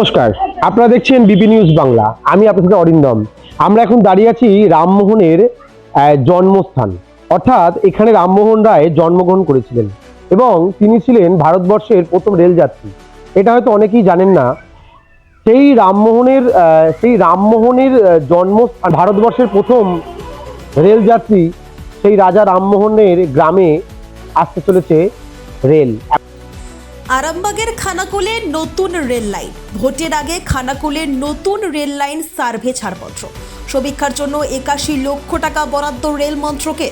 নমস্কার। আপনারা দেখছেন বিপি নিউজ বাংলা। আমি আপনাদের অরিন্দম। আমরা এখন দাঁড়িয়ে আছি রামমোহনের জন্মস্থান। অর্থাৎ এখানে রামমোহন রায় জন্মগ্রহণ করেছিলেন এবং তিনি ছিলেন ভারতবর্ষের প্রথম রেলযাত্রী এটা হয়তো অনেকেই জানেন না। সেই রামমোহনের সেই রামমোহনের জন্ম ভারতবর্ষের প্রথম রেলযাত্রী সেই রাজা রামমোহনের গ্রামে আসতে চলেছে রেল। আরামবাগের খানাকুলে নতুন রেল লাইন। ভোটের আগে খানাকুলের নতুন রেল লাইন সার্ভে ছাড়পত্র। সমীক্ষার জন্য একাশি লক্ষ টাকা বরাদ্দ রেল মন্ত্রকে।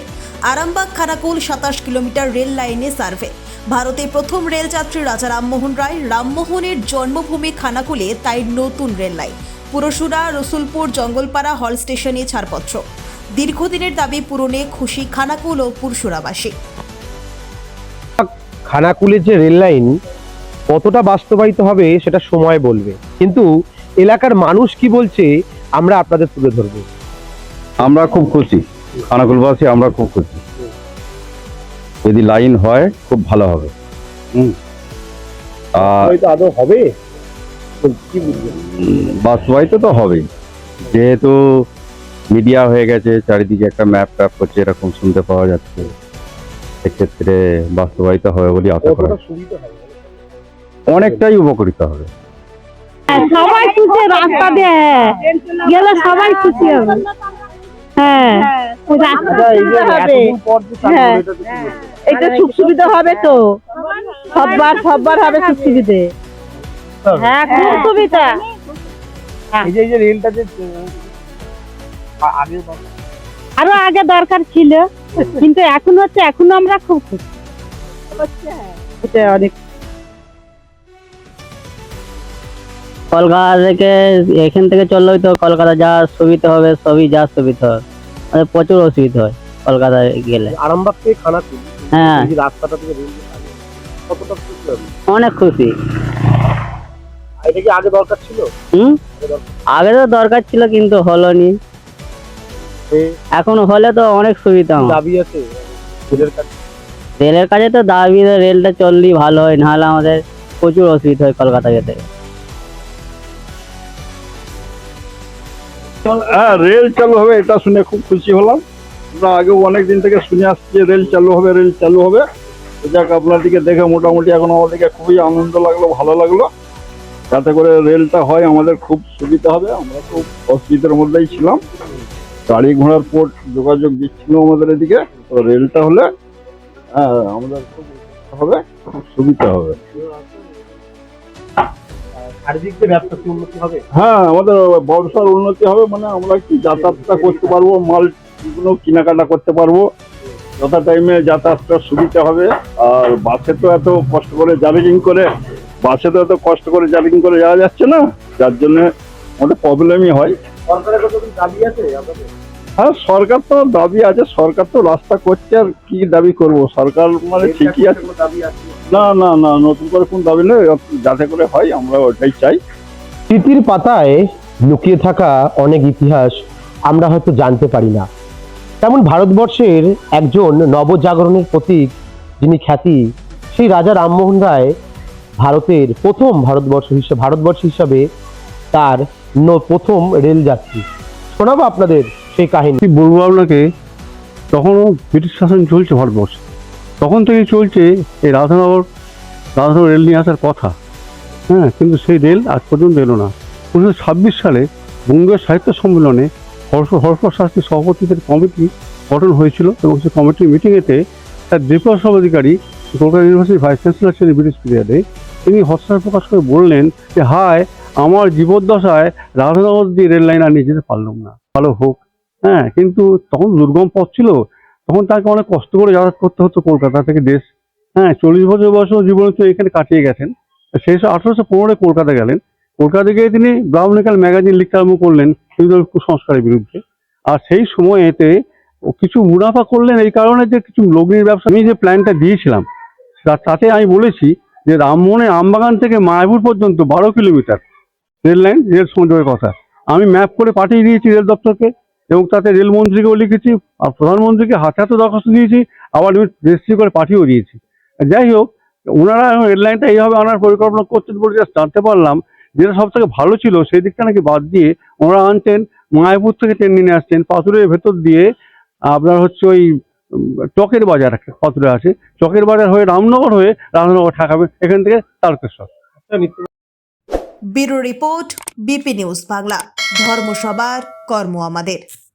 আরামবাগ খানাকুল সাতাশ কিলোমিটার রেল লাইনে সার্ভে। ভারতে প্রথম রেলযাত্রী রাজা রামমোহন রায় রামমোহনের জন্মভূমি খানাকুলে তাই নতুন রেল লাইন। পুরসুরা রসুলপুর, জঙ্গলপাড়া হল স্টেশনে ছাড়পত্র। দীর্ঘদিনের দাবি পূরণে খুশি খানাকুল ও পুরসুরাবাসী খানাকুলের যে রেল লাইন কতটা বাস্তবায়িত হবে সেটা সময় বলবে। কিন্তু এলাকার মানুষ কি বলছে আমরা আপনাদের তুলে ধরবো। আমরা খুব খুশি। খানাকুলবাসী আমরা খুব খুশি। যদি লাইন হয় খুব ভালো হবে। আদৌ হবে? বাস্তবায়িত তো হবেই। যেহেতু মিডিয়া হয়ে গেছে চারিদিকে একটা ম্যাপ ট্যাপ করছে এরকম শুনতে পাওয়া যাচ্ছে। সেক্ষেত্রে বাস্তবায়িত হবে বলে আশা করা অনেকটাই উপকৃত হবে। হ্যাঁ, সবাই খুশি রাস্তা দিয়ে গেলে সবাই খুশি হবে। হ্যাঁ ওই রাস্তা এই যে হবে। এতদিন পর যে চালু হ্যাঁ। হলো, এটা সুখ সুবিধা হবে তো? সববার সববার হবে সুখ সুবিধে। হ্যাঁ খুব সুবিধা। এই যে এই যে রেলটা যে আগে আরও আগে দরকার ছিল। কিন্তু এখন হচ্ছে এখনও আমরা খুব খুশি। এটা অনেক কলকাতা থেকে এখান থেকে চললেই তো কলকাতা যা সুবিধা হবে সবই যা সুবিধা হবে। আমাদের প্রচুর অসুবিধা হয় কলকাতায় গেলে। আরামবাগ থেকে খানাকুল। হ্যাঁ। রাস্তাটা থেকে কতটা খুশি হবে? অনেক খুশি। আর এটা কি আগে দরকার ছিল? হুম? আগে তো দরকার ছিল কিন্তু হলো নি এখন হলে তো অনেক সুবিধা দাবি আছে? রেলের কাছে? রেলের কাছে তো দাবি রেলটা চললেই ভালো হয় নাহলে আমাদের প্রচুর অসুবিধা হয় কলকাতা যেতে। হ্যাঁ রেল চালু হবে এটা শুনে খুব খুশি হলাম। আমরা আগেও অনেক দিন থেকে শুনে আসছি যে রেল চালু হবে রেল চালু হবে। যাক আপনার দিকে দেখে মোটামুটি এখন আমাদেরকে খুবই আনন্দ লাগল ভালো লাগল। যাতে করে রেলটা হয় আমাদের খুব সুবিধা হবে। আমরা খুব অসুবিধার মধ্যেই ছিলাম। গাড়ি ঘোড়ার পোর্ট যোগাযোগ দিচ্ছিল আমাদের এদিকে। তো রেলটা হলে হ্যাঁ আমাদের খুব হবে খুব সুবিধা হবে। হ্যাঁ আমাদের ব্যবসার উন্নতি হবে মানে আমরা কি যাতায়াতটা করতে পারব মাল কেনাকাটা করতে পারব। যথা টাইমে যাতায়াতটা সুবিধা হবে আর বাসে তো এত কষ্ট করে জার্কিং করে বাসে তো এত কষ্ট করে জার্কিং করে যাওয়া যাচ্ছে না যার জন্য আমাদের প্রবলেমই হয়। সরকারের কত দাবি আছে আপনাদের? হ্যাঁ সরকার তো দাবি আছে সরকার তো রাস্তা করছে আর কি দাবি করব? সরকার মানে ঠিকই আছে। আছে? না না না নতুন করে কোন দাবি নেই যাতে করে হয় আমরা ওটাই চাই। স্মৃতির পাতায় লুকিয়ে থাকা অনেক ইতিহাস আমরা হয়তো জানতে পারি না। তেমন ভারতবর্ষের একজন নবজাগরণের প্রতীক যিনি খ্যাতি সেই রাজা রামমোহন রায় ভারতের প্রথম ভারতবর্ষ হিসেবে ভারতবর্ষ হিসাবে তার ন- রেল রেলযাত্রী শোনাবো আপনাদের সেই কাহিনী। বলব আপনাকে তখনও ব্রিটিশ শাসন চলছে ভারতবর্ষে। তখন থেকে চলছে এই রাধানগর রাধানগর রেল নিয়ে আসার কথা। হ্যাঁ কিন্তু সেই রেল আজ পর্যন্ত এলো না। উনিশশো ছাব্বিশ সালে বঙ্গীয় সাহিত্য সম্মেলনে হর্ষ হর্ষ শাস্ত্রী সভাপতিদের কমিটি গঠন হয়েছিল এবং সেই কমিটির মিটিংয়েতে তার দ্বিপ্রসাদ অধিকারী কলকাতা ইউনিভার্সিটির ভাইস চ্যান্সেলর ছিলেন ব্রিটিশ পিরিয়ডে তিনি হর্ষার প্রকাশ করে বললেন যে, হায় আমার জীবদ্দশায় রাধানগর দিয়ে রেল লাইন আর নিয়ে যেতে পারলাম না। ভালো হোক হ্যাঁ কিন্তু তখন দুর্গম পথ ছিল, তখন তাকে অনেক কষ্ট করে যাতায়াত করতে হতো কলকাতা থেকে দেশ। হ্যাঁ চল্লিশ বছর বয়সেও জীবনে তো এখানে কাটিয়ে গেছেন। সেই আঠারোশো পনেরোয় কলকাতা গেলেন। কলকাতা গিয়ে তিনি ব্রাউনিকাল ম্যাগাজিন লিখতে আরম্ভ করলেন হিন্দু কুসংস্কারের বিরুদ্ধে। আর সেই সময়েতে কিছু মুনাফা করলেন এই কারণে যে কিছু লগ্নির ব্যবসা। আমি যে প্ল্যানটা দিয়েছিলাম তাতে আমি বলেছি যে রামমোহনের আমবাগান থেকে মায়াপুর পর্যন্ত বারো কিলোমিটার। রেল লাইন, রেল সংযোগের কথা। আমি ম্যাপ করে পাঠিয়ে দিয়েছি রেল দপ্তরকে এবং তাতে রেলমন্ত্রীকেও লিখেছি আর প্রধানমন্ত্রীকে হাতে দরখাস্ত দিয়েছি, আবার রেজিস্ট্রি করে পাঠিয়েও দিয়েছি। যাই হোক, ওনারা রেল লাইনটা এইভাবে আনার পরিকল্পনা করছেন বলে just জানতে পারলাম। যেটা সব থেকে ভালো ছিল, সেই দিকটা নাকি বাদ দিয়ে ওনারা আনছেন মায়াপুর থেকে ট্রেন নিয়ে আসছেন পাথরের ভেতর দিয়ে আপনার হচ্ছে ওই চকের বাজার একটা পাথরে আছে, চকের বাজার হয়ে রামনগর হয়ে রামনগর ঠাকাবে এখান থেকে Tarakeswar. Bureau report BP news Bangla. ধর্ম সবার কর্ম আমাদের।